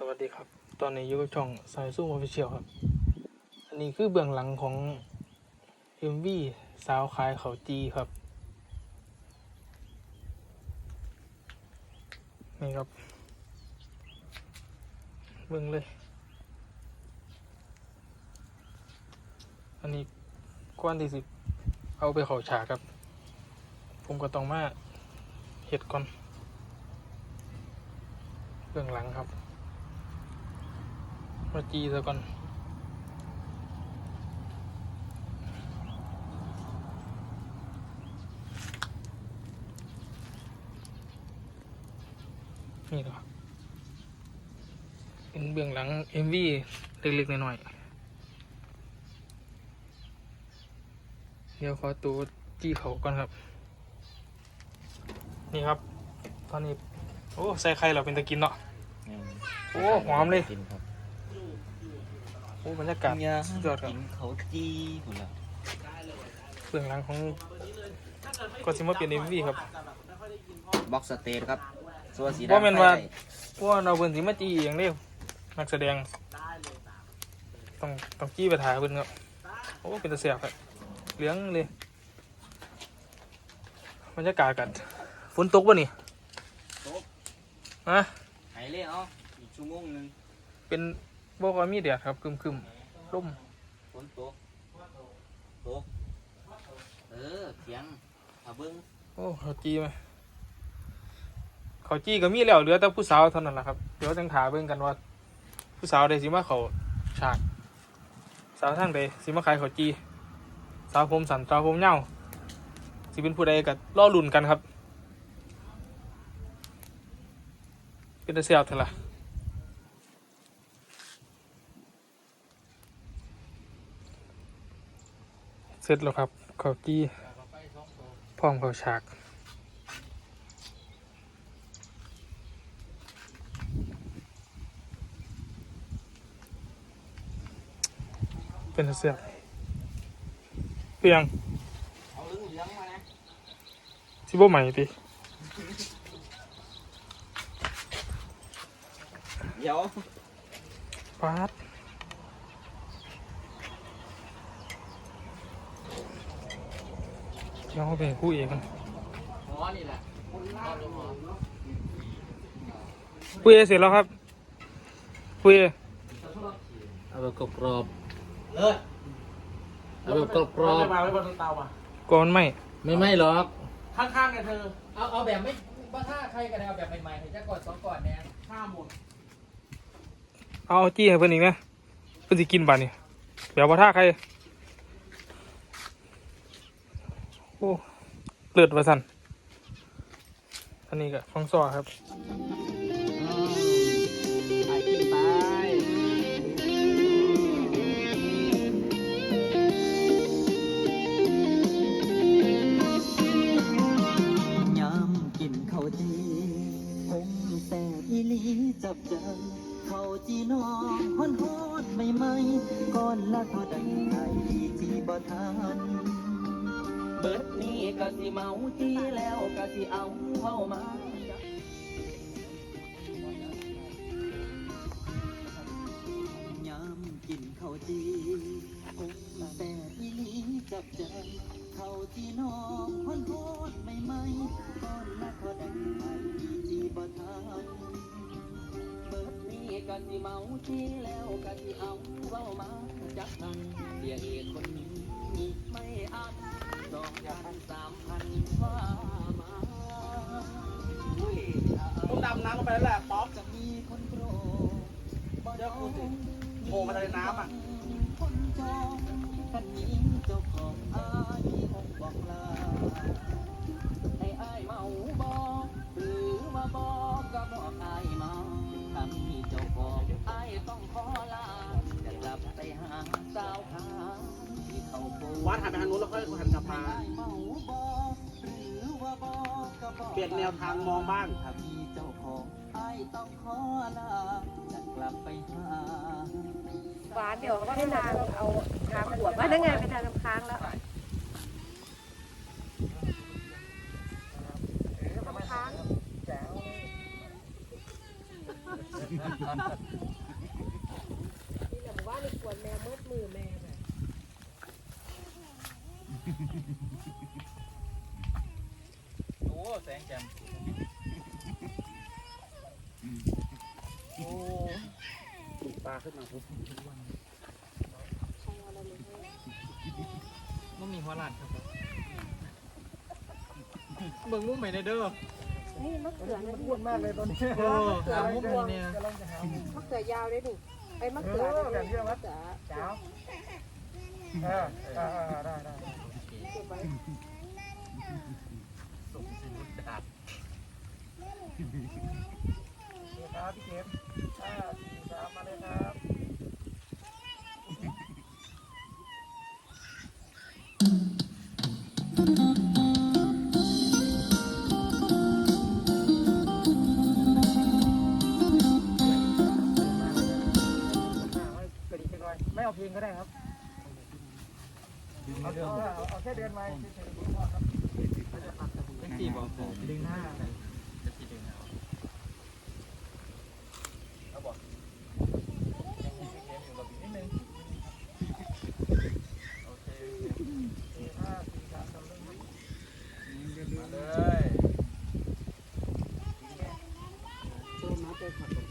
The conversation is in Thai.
สวัสดีครับ ตอนนี้อยู่กับช่องสายสู้ออฟฟิเชียลครับ อันนี้คือเบื้องหลังของ MV สาวขายเขาจีครับ นี่ครับ เบื้องเลย อันนี้ก้อนที่สิเอาไปเขาฉากครับ ผมก็ต้องมาเห็ดก่อนเบื้องหลังครับ มาจีซะก่อนนี่เหรอเป็นเบื้องหลัง MV เล็กๆน้อยๆเดี๋ยวขอตัวจี้เขาก่อนครับ นี่ครับ ตอนนี้ โอ้ ใส่ไข่เราเป็นตะกินเนาะ โอ้ หอมเลย กินครับ โอ้บรรยากาศยาสุดยอดครับกินเขาจีหุ่นละเบื้องหลังของก็ซิมาเป็น MV ครับบ็อกสเตทครับส่วนสีว่าดำแม่นว่าไข่เพราะว่าเราเพิ่นสิมาจี้อย่างเดียวนักแสดงต้องต้องจี้ไปถ่ายเพิ่นครับโอ้เป็นตะเสียบครับเหลืองเลยบรรยากาศกันฝนตกป่ะนี่ฮะหายเลยเอาอีกชั่วโมงหนึงเป็น บอกว่ามีแดดครับครึมครึมๆร่มฝนตกตกเออเสียงเอาเบิ้งโอ้เขาจี้ไหมเขาจี้ก็มีแล้วเหลือแต่ผู้สาวเท่านั้นแหละครับเดี๋ยวจังถาเบิ่งกันว่า ผู้สาวใดสิมาเขาฉาก สาวทางใดสิมาขายเขาวจีสาวผมสันสาวผมเหย้าสิเป็นผู้ใดก็ล่อลุ่นกันครับ เป็นตาเสียบเถอะล่ะ สร็จแล้วครับเขาวจีพร้อมเขาวฉากเป็นตาเสียบเปียงเอาเรื่องเหลืองมานะสิบ่ใหม่ติเดี๋ยวปาด เดี๋ยวเอาไปให้คู่เอกกันหมอนี่แหละคนล่าหมอคู่เอกเสร็จแล้วครับคู่เอกเอาแบบกรอบๆเลิศเอาแบบกรอบมาไว้บนเตาอะก่อนไม่ๆไม่ไม่หรอก ข้างๆกันเธอเอาเอาแบบไม่ว่าถ้าใครกันเอาแบบใหม่ๆเห็นจะกดสองก่อนเนี่ยข้าหมดเอาจี้ให้เพิ่นอีกนะเพิ่นสิกินบัดนี่เดี๋ยวบ่ท่าใคร โอ้เลือดว่าสั่นอันนี้ก็ฟองซอครับไปกินไปยามกินข้าวจีผมแซ่บอีหลีจับใจข้าวจีน้องฮอนฮอนไม่ไหมก่อนละเท่าใดไอ้ที่บ่ทัน เบิดนี้ก็สิเมาจีแล้วก็สิเอาเข้ามายากินข้าวจีผมแซ่บอีหลีจับใจข้าวจีน้องฮอนฮอนไม่ไหมก่อนละเท่าใดไอ้ที่บ่ทันเบิดนี้ก็สิเมาจีแล้วก็สิเอาเข้ามาจักทันเสียเอกคนนี้ไม่อัน สองพันสามพันว่ามาอุ้ยต้องดำน้ำลงไปแล้วแหละป๊อปจะมีคนโปรดบ่เดี๋ยวกูสิโผล่มาในน้ำอะคนจองคันนี้เจ้าของอายคงบอกลาให้อายเมาบอกหรือว่าบอกก็บอกอายเมาถ้ามีเจ้าของอายต้องขอลาจะกลับไปหาสาวขาที่เขาโก วัดหันไปทางนู้นแล้วค่อยหันกลับมาเปลี่ยนแนวทางมองบ้างถ้ามีเจ้าของไอายต้องขอลาจะกลับไปหาหวานเดี๋ยวให้นางเอาทางขวดว่านั่นไงเป็นทางน้ำค้างแล้วน้ำค้าง นี่แหละบอกว่าในกวนแมวมืดมือแม่น่ะ โอ้แสงแจ่มโอ้ปลาขึ้นมาปุ๊บมันมีหัวหลานครับเบิ่งมุ้งใหม่ในเด้อนี่มะเขือนะอ้วนมากเลยตอนนี้โอ้หามุ้งนี้เนี่ยกำลังจะหามุมมะเขือยาวเลยนี่ไอ้มะเขือเออแบบเยอะมั้มะยเขือเจ้าเออเออเออได้ได้เก็บ ไว้สุกสิบุดดาบนี่ครับพี่เกมห้าสี่สามมาเลยครับไม่เอาเพลงก็ได้ครับ เอาเอาเอาแค่เดือนไว้เป็นสี่บอกผมดึงห้าจะสีดึงเอาเอาบอกยังมีพี่เกมอยู่กับอีกนิดนึงโอเคเคสี่ห้าสี่สามสองหนึ่งมาเลยโชว์มาเตะขับ